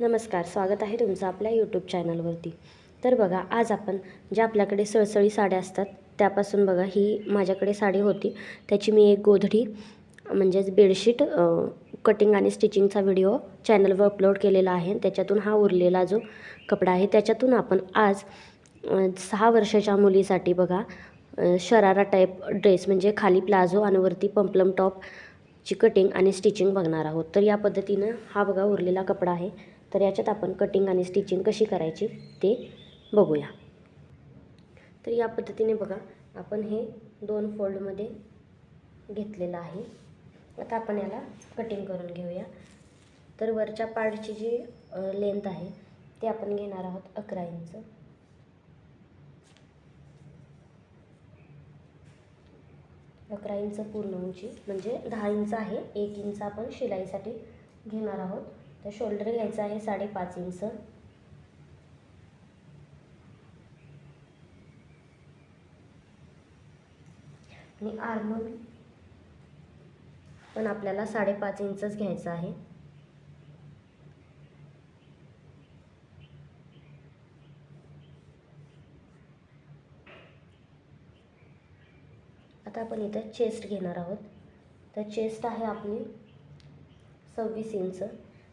नमस्कार स्वागत आहे तुमचं आपल्या यूट्यूब चॅनलवरती तर बघा आज आपण ज्या आपल्याकडे सळसळी साड्या असतात त्यापासून बघा ही माझ्याकडे साडी होती. त्याची मी एक गोधडी म्हणजेच बेडशीट कटिंग आणि स्टिचिंगचा व्हिडिओ चॅनलवर अपलोड केलेला आहे. त्याच्यातून हा उरलेला जो कपडा आहे त्याच्यातून आपण आज सहा वर्षाच्या मुलीसाठी बघा शरारा टाईप ड्रेस म्हणजे खाली प्लाझो आणि वरती पंपलम टॉपची कटिंग आणि स्टिचिंग बघणार आहोत. तर या पद्धतीनं हा बघा उरलेला कपडा आहे. तर याच्यात आपण कटिंग आणि स्टिचिंग कशी करायची ते बघूया. तर या पद्धतीने बघा आपण हे दोन फोल्डमध्ये घेतलेलं आहे. आता आपण याला कटिंग करून घेऊया. तर वरच्या पार्टची जी लेंथ आहे ते आपण घेणार आहोत अकरा इंच अकरा इंच पूर्ण उंची म्हणजे दहा इंच आहे एक इंच आपण शिलाईसाठी घेणार आहोत. तर शोल्डर घ्यायचं आहे साडेपाच इंच. आणि आर्मल पण आपल्याला साडेपाच इंचच घ्यायचं आहे. आता आपण इथं चेस्ट घेणार आहोत. तर चेस्ट आहे आपली सव्वीस इंच.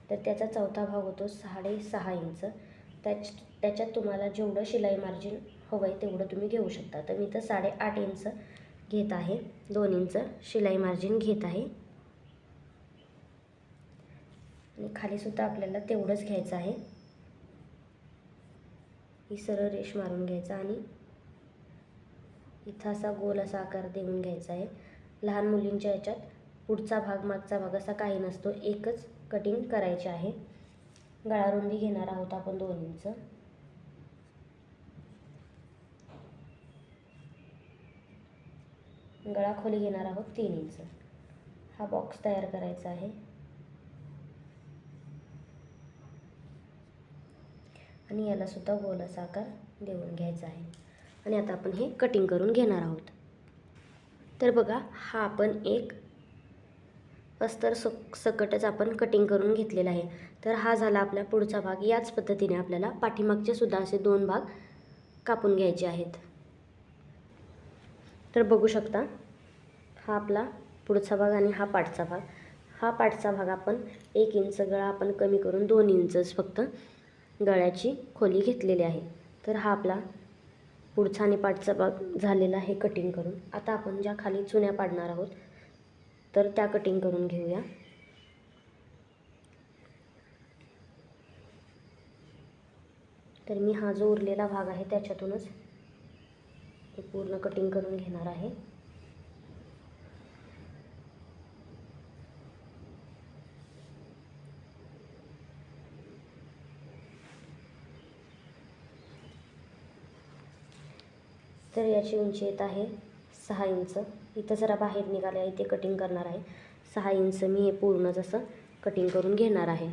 तर त्याचा चौथा भाग होतो साडेसहा इंच. त्याच त्याच्यात तुम्हाला जेवढं शिलाई मार्जिन हवं आहे तेवढं तुम्ही घेऊ शकता. तर मी तर साडेआठ इंच घेत आहे दोन इंच शिलाई मार्जिन घेत आहे. आणि खालीसुद्धा आपल्याला तेवढंच घ्यायचं आहे. ही सरळ रेष मारून घ्यायचा आणि इथं असा गोल असा आकार देऊन घ्यायचा आहे. लहान मुलींच्या याच्यात पुढचा भाग मागचा भाग असा काही नसतो एकच कटिंग करायची आहे. गळारुंदी घेणार आहोत आपण दोन इंच गळा खोली घेणार आहोत तीन इंच हा बॉक्स तयार करायचा आहे. आणि याला सुद्धा गोल असा आकार देऊन घ्यायचा आहे. आणि आता आपण हे कटिंग करून घेणार आहोत. तर बघा हा आपण एक अस्तर सक सकटच आपण कटिंग करून घेतलेला आहे. तर हा झाला आपला पुढचा भाग. याच पद्धतीने आपल्याला पाठीमागचे सुद्धा असे दोन भाग कापून घ्यायचे आहेत. तर बघू शकता हा आपला पुढचा भाग आणि हा पाठचा भाग. हा पाठचा भाग आपण एक इंच गळा आपण कमी करून दोन इंचच फक्त गळ्याची खोली घेतलेली आहे. तर हा आपला पुढचा आणि पाठचा भाग झालेला आहे कटिंग करून. आता आपण ज्या खाली चुन्या पाडणार आहोत तर त्या कटिंग करून घेऊया. तर मी हा जो उरलेला भाग आहे त्याच्यातूनच ते पूर्ण कटिंग करून घेणार आहे. तर याची उंची येत आहे सहा इंच. इथं जरा बाहेर निघाले आहे ते कटिंग करणार आहे. सहा इंच मी हे पूर्ण जसं कटिंग करून घेणार आहे.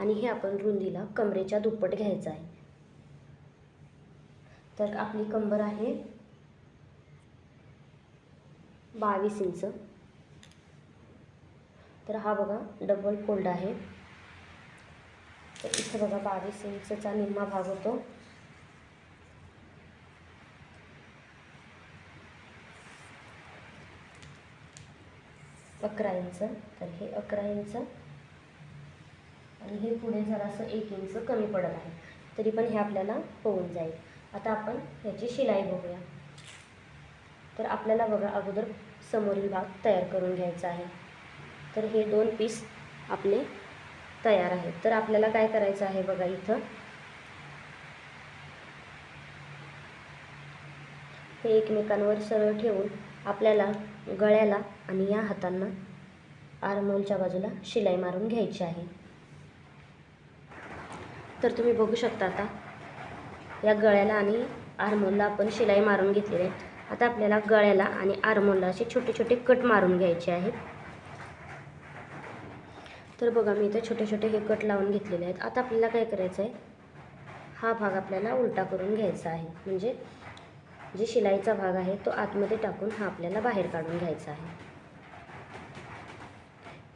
आणि हे आपण रुंदीला कमरेच्या दुप्पट घ्यायचं आहे. तर आपली कंबर आहे बावीस इंच तर हा बघा डबल फोल्ड आहे. तर इथं बघा बावीस इंचचा निम्मा भाग होतो. अकरा इंच तर हे अकरा इंच आणि हे पुढे जरासं एक इंच कमी पडत आहे. तरी पण हे आपल्याला होऊन जाईल. आता आपण ह्याची शिलाई बघूया. तर आपल्याला बघा अगोदर समोरील भाग तयार करून घ्यायचा आहे. तर हे दोन पीस आपले तयार आहेत. तर आपल्याला काय करायचं आहे बघा इथं? हे एकमेकांवर सरळ ठेवून आपल्याला गळ्याला आणि या हातांना आरमोलच्या बाजूला शिलाई मारून घ्यायची आहे. तर तुम्ही बघू शकता आता या गळ्याला आणि आरमोलला आपण शिलाई मारून घेतलेली आहे. आता आपल्याला गळ्याला आणि आरमोलला असे छोटे छोटे कट मारून घ्यायचे आहेत. तर बघा मी इथे छोटे छोटे हे कट लावून घेतलेले आहेत. आता आपल्याला काय करायचं आहे हा भाग आपल्याला उलटा करून घ्यायचा आहे. म्हणजे जे शिलाईचा भाग आहे तो आतमध्ये टाकून हा आपल्याला बाहेर काढून घ्यायचा आहे.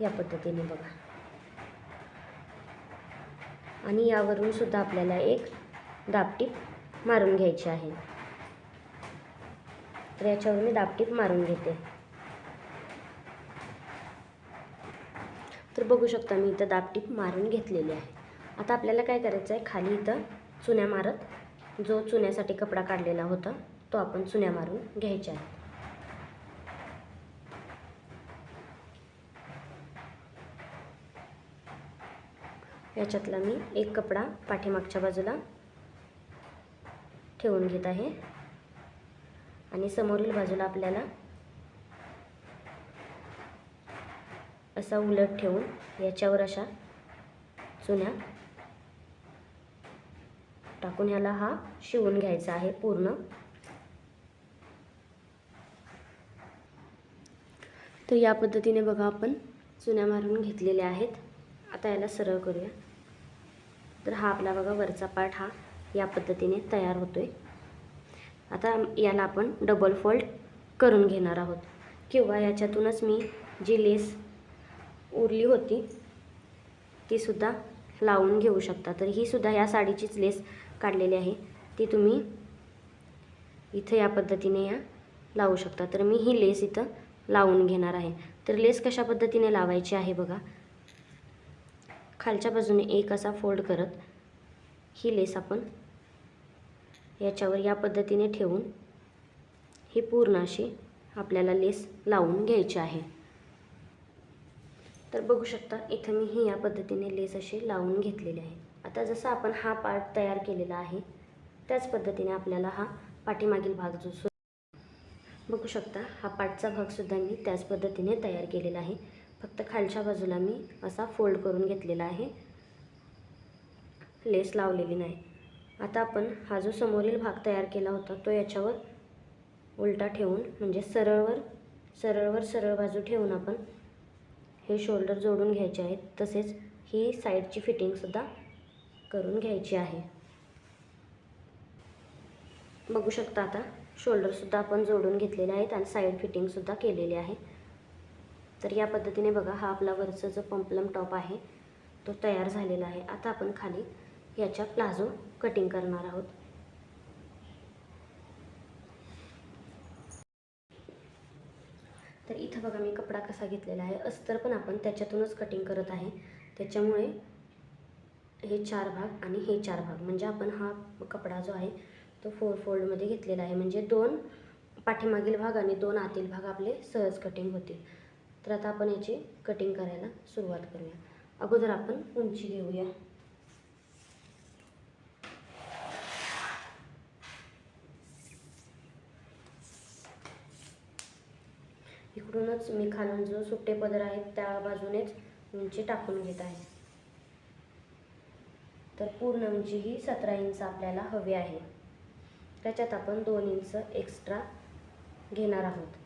या पद्धतीने बघा. आणि यावरून सुद्धा आपल्याला एक दापटीप मारून घ्यायची आहे. तर याच्यावर मी दापटीप मारून घेते. तर बघू शकता मी इथं दापटीप मारून घेतलेली आहे. आता आपल्याला काय करायचं आहे खाली इथं चुन्या मारत जो चुन्यासाठी कपडा काढलेला होता तो आपण चुन्या मारून घ्यायच्या आहे याच्यातला मी एक कपडा पाठीमागच्या बाजूला ठेवून घेत आहे. आणि समोरील बाजूला आपल्याला असा उलट ठेवून याच्यावर अशा चुन्या टाकून ह्याला हा शिवून घ्यायचा आहे पूर्ण. तर या पद्धतीने बघा आपण चुन्या मारून घेतलेल्या आहेत. आता याला सरळ करूया. तर हा आपला बघा वरचा पार्ट हा या पद्धतीने तयार होतोय. आता याला आपण डबल फोल्ड करून घेणार आहोत. किंवा याच्यातूनच मी जी लेस उरली होती तीसुद्धा लावून घेऊ शकता. तर ही सुद्धा या साडीचीच लेस काढलेली आहे. ती तुम्ही इथं या पद्धतीने या लावू शकता. तर मी ही लेस इथं लावून घेणार आहे. तर लेस कशा पद्धतीने लावायची आहे बघा. खालच्या बाजूने एक असा फोल्ड करत ही लेस आपण याच्यावर या पद्धतीने ठेवून ही पूर्ण अशी आपल्याला लेस लावून घ्यायची आहे. तर बघू शकता इथं मी ही या पद्धतीने लेस अशी लावून घेतलेली आहे. आता जसं आपण हा पार्ट तयार केलेला आहे त्याच पद्धतीने आपल्याला हा पाठीमागील भाग जो सु बघू शकता हा पाठचा भागसुद्धा मी त्याच पद्धतीने तयार केलेला आहे. फक्त खालच्या बाजूला मी असा फोल्ड करून घेतलेला आहे. लेस लावलेली नाही. आता आपण हा जो समोरील भाग तयार केला होता तो याच्यावर उलटा ठेवून म्हणजे सरळवर सरळवर सरळ बाजू ठेवून आपण हे शोल्डर जोडून घ्यायचे आहेत. तसेच ही साईडची फिटिंगसुद्धा करून घ्यायची आहे. बघू शकता आता शोल्डरसुद्धा आपण जोडून घेतलेले आहेत आणि साईड फिटिंगसुद्धा केलेली आहे. तर या पद्धतीने बघा हा आपला वरचा जो पंपलम टॉप आहे तो तयार झालेला आहे. आता आपण खाली याच्या प्लाझो कटिंग करणार आहोत. तर इथं बघा मी कपडा कसा घेतलेला आहे. अस्तर पण आपण त्याच्यातूनच कटिंग करत आहे. त्याच्यामुळे हे चार भाग आणि हे चार भाग. म्हणजे आपण हा कपडा जो आहे तो फोर फोल्डमध्ये घेतलेला आहे. म्हणजे दोन पाठीमागील भाग आणि दोन आतील भाग आपले सहज कटिंग होतील. तर आता आपण याची कटिंग करायला सुरुवात करूया. अगोदर आपण उंची घेऊया. इकडूनच मी खालून जो सुट्टे पदर आहेत त्या बाजूनेच उंची टाकून घेत आहे. तर पूर्ण उंची ही सतरा इंच आपल्याला हवी आहे. त्याच्यात आपण दोन इंच एक्स्ट्रा घेणार आहोत.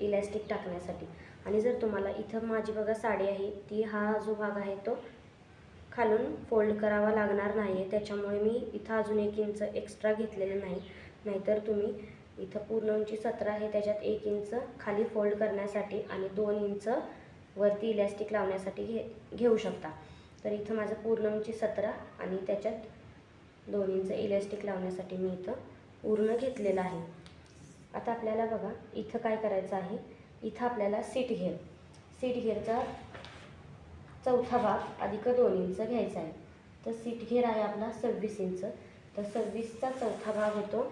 इलॅस्टिक टाकण्यासाठी. आणि जर तुम्हाला इथं माझी बघा साडी आहे ती हा जो भाग आहे तो खालून फोल्ड करावा लागणार नाही आहे त्याच्यामुळे मी इथं अजून एक इंच एक्स्ट्रा घेतलेलं नाही. नाहीतर तुम्ही इथं पूर्ण उंची सतरा आहे त्याच्यात एक इंच खाली फोल्ड करण्यासाठी आणि दोन इंच वरती इलॅस्टिक लावण्यासाठी घे घेऊ शकता. तर इथं माझं पूर्ण उंची सतरा आणि त्याच्यात दोन्हींचं इलॅस्टिक लावण्यासाठी मी इथं पूर्ण घेतलेलं आहे. आता आपल्याला बघा इथं काय करायचं आहे? इथं आपल्याला सीट घेर. सीट घेरचा चौथा भाग अधिक दोन इंच घ्यायचा आहे. तर सीट घेर आहे आपला सव्वीस इंच. तर सव्वीसचा चौथा भाग होतो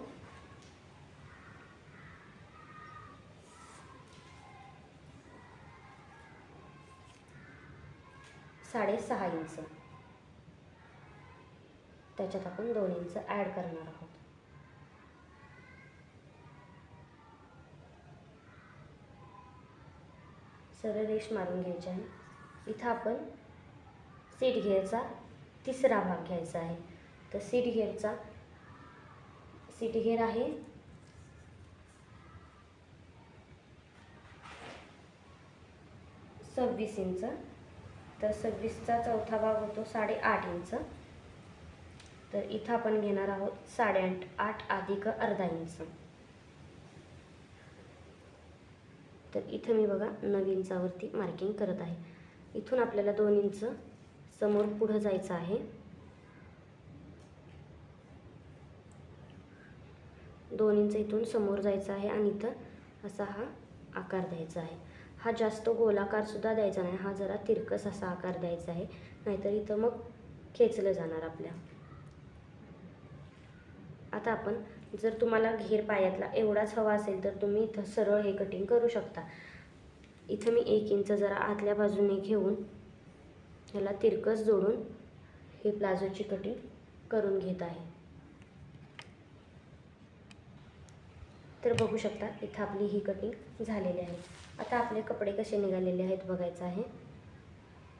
साडेसहा इंच. त्याच्यात आपण दोन इंच ॲड करणार आहोत. सरळ रेष मारून घ्यायची आहे इथं आपण सीट घेरचा तिसरा भाग घ्यायचा आहे. तर सीट घेरचा सीट घेर आहे. सव्वीस इंच. तर सव्वीसचा चौथा भाग होतो साडेआठ इंच. तर इथं आपण घेणार आहोत साडेआठ आठ अधिक अर्धा इंच. तर इथं मी बघा नऊ इंचावरती मार्किंग करत आहे. इथून आपल्याला दोन इंच समोर पुढं जायचं आहे. दोन इंच इथून समोर जायचं आहे आणि इथं असा हा आकार द्यायचा आहे. हा जास्त गोलाकार सुद्धा द्यायचा नाही हा जरा तिरकस असा आकार द्यायचा आहे. नाहीतर इथं मग खेचलं जाणार आपल्या. आता आपण जर तुम्हाला घेर पायातला एवढाच हवा असेल तर तुम्ही इथं सरळ हे कटिंग करू शकता. इथं मी एक इंच जरा आतल्या बाजूने घेऊन ह्याला तिरकस जोडून हे प्लाझोची कटिंग करून घेत आहे. तर बघू शकता इथं आपली ही कटिंग झालेली आहे. आता आपले कपडे कसे निघालेले आहेत बघायचं आहे.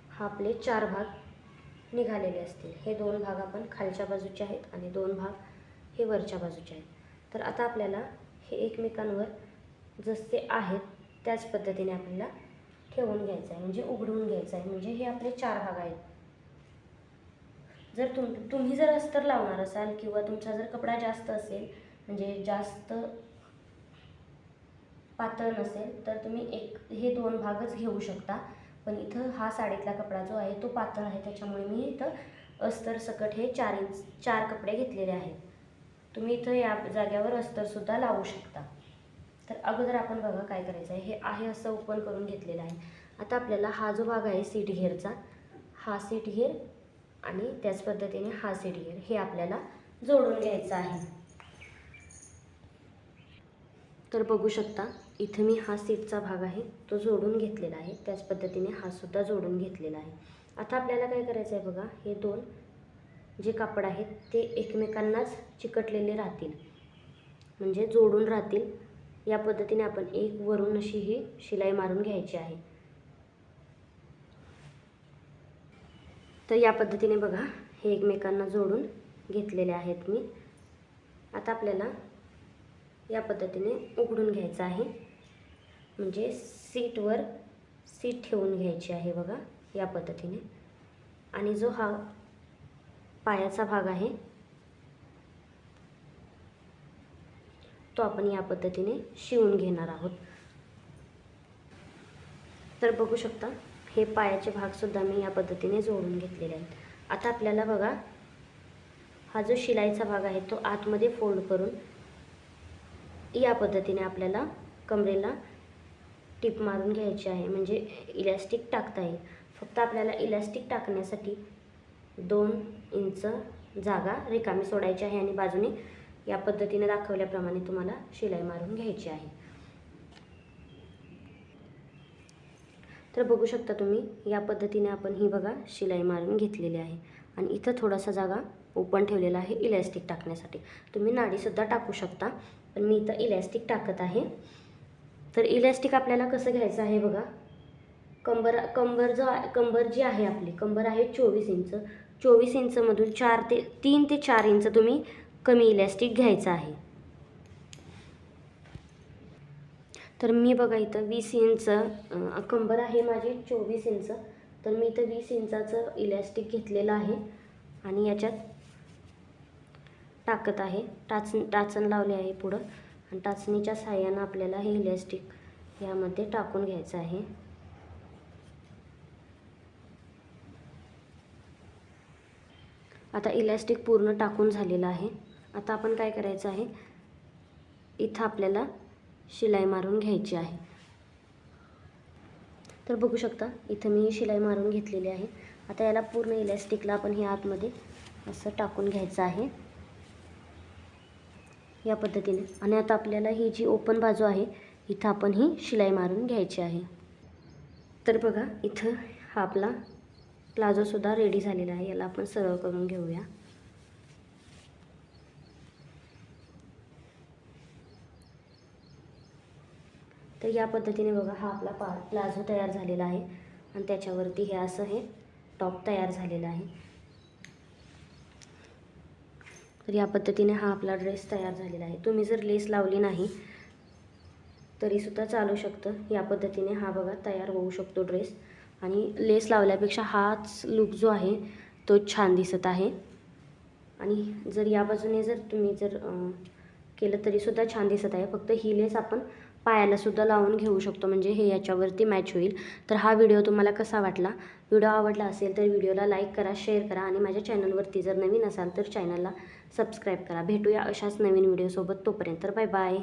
हा आपले चार भाग निघालेले असतील. हे दोन भाग आपण खालच्या बाजूचे आहेत आणि दोन भाग हे वरच्या बाजूचे आहेत. तर आता आपल्याला हे एकमेकांवर जसे आहेत त्याच पद्धतीने आपल्याला ठेवून घ्यायचं आहे. म्हणजे उघडून घ्यायचं आहे. म्हणजे हे आपले चार भाग आहेत. जर तुम तुम्ही जर अस्तर लावणार असाल किंवा तुमचा जर कपडा जास्त असेल म्हणजे जास्त पातळ नसेल तर तुम्ही एक हे दोन भागच घेऊ शकता. पण इथं हा साडीतला कपडा जो आहे तो पातळ आहे. त्याच्यामुळे मी इथं अस्तर सकट हे चार इंच चार कपडे घेतलेले आहेत. तुम्ही इथं या जाग्यावर अस्तरसुद्धा लावू शकता. तर अगोदर आपण बघा काय करायचं आहे हे आहे असं ओपन करून घेतलेलं आहे. आता आपल्याला हा जो भाग आहे सीट घेरचा हा सीट घेर आणि त्याच पद्धतीने हा सीट घेर हे आपल्याला जोडून घ्यायचं आहे. तर बघू शकता इथं मी हा सीटचा भाग आहे तो जोडून घेतलेला आहे. त्याच पद्धतीने हा सुद्धा जोडून घेतलेला आहे. आता आपल्याला काय करायचं आहे बघा हे दोन जे कापड आहेत ते एकमेकांनाच चिकटलेले राहतील. म्हणजे जोडून राहतील. या पद्धतीने आपण एक वरून अशी ही शिलाई मारून घ्यायची आहे. तर या पद्धतीने बघा हे एकमेकांना जोडून घेतलेले आहेत मी. आता आपल्याला या पद्धतीने उघडून घ्यायचं आहे. म्हणजे सीटवर सीट ठेवून घ्यायची आहे बघा या पद्धतीने. आणि जो हा पायाचा भाग आहे. तो आपण या पद्धतीने शिवून घेणार आहोत. तर बघू शकता हे पायाचे भागसुद्धा मी या पद्धतीने जोडून घेतलेले आहेत. आता आपल्याला बघा हा जो शिलाईचा भाग आहे तो आतमध्ये फोल्ड करून या पद्धतीने आपल्याला कमरेला टिप मारून घ्यायची आहे. म्हणजे इलॅस्टिक टाकता येईल. फक्त आपल्याला इलॅस्टिक टाकण्यासाठी दोन इंच जागा रिकामी सोडायची आहे आणि बाजूने या पद्धतीने दाखवल्याप्रमाणे तुम्हाला शिलाई मारून घ्यायची आहे. तर बघू शकता तुम्ही या पद्धतीने आपण ही बघा शिलाई मारून घेतलेली आहे. आणि इथं थोडासा जागा ओपन ठेवलेला आहे इलॅस्टिक टाकण्यासाठी. तुम्ही नाडीसुद्धा टाकू शकता पण मी इथं इलॅस्टिक टाकत आहे. तर इलॅस्टिक आपल्याला कसं घ्यायचं आहे बघा कंबर कंबर जो कंबर जी आहे आपली कंबर आहे चोवीस इंच. चोवीस इंचमधून चार ते तीन ते चार इंच तुम्ही कमी इलॅस्टिक घ्यायचं आहे. तर मी बघा इथं वीस इंच कंबर आहे माझी चोवीस इंच. तर मी इथं वीस इंचाचं इलॅस्टिक घेतलेलं आहे आणि याच्यात टाकत आहे. टाच टाचण लावले आहे पुढं. आणि टाचणीच्या साह्यानं आपल्याला हे इलॅस्टिक यामध्ये टाकून घ्यायचं आहे. आता इलॅस्टिक पूर्ण टाकून झालेलं आहे. आता आपण काय करायचं आहे? इथं आपल्याला शिलाई मारून घ्यायची आहे. तर बघू शकता इथं मी शिलाई मारून घेतलेली आहे. आता याला पूर्ण इलॅस्टिकला आपण हे आतमध्ये असं टाकून घ्यायचं आहे. या पद्धतीने. आणि आता आपल्याला ही जी ओपन बाजू आहे इथं आपण ही शिलाई मारून घ्यायची आहे. तर बघा इथं हा आपला प्लाझोसुद्धा रेडी झालेला आहे. याला आपण सरळ करून घेऊया. तर या पद्धतीने बघा हा आपला पा प्लाझो तयार झालेला आहे. आणि त्याच्यावरती हे असं हे टॉप तयार झालेलं आहे. तर या पद्धतीने हा आपला ड्रेस तयार झालेला आहे. तुम्ही जर लेस लावली नाही तरीसुद्धा चालू शकतं. या पद्धतीने हा बघा तयार होऊ शकतो ड्रेस आणि लेस लावल्यापेक्षा हाच लुक जो आहे तो छान दिसत आहे. आणि जर या बाजूने जर तुम्ही जर केलं तरीसुद्धा छान दिसत आहे. फक्त ही लेस आपण पायालासुद्धा लावून घेऊ शकतो. म्हणजे हे याच्यावरती मॅच होईल. तर हा व्हिडिओ तुम्हाला कसा वाटला? व्हिडिओ आवडला असेल तर व्हिडिओला लाईक करा शेअर करा आणि माझ्या चॅनलवरती जर नवीन असाल तर चॅनलला सबस्क्राईब करा. भेटूया अशाच नवीन व्हिडिओसोबत तोपर्यंत बाय बाय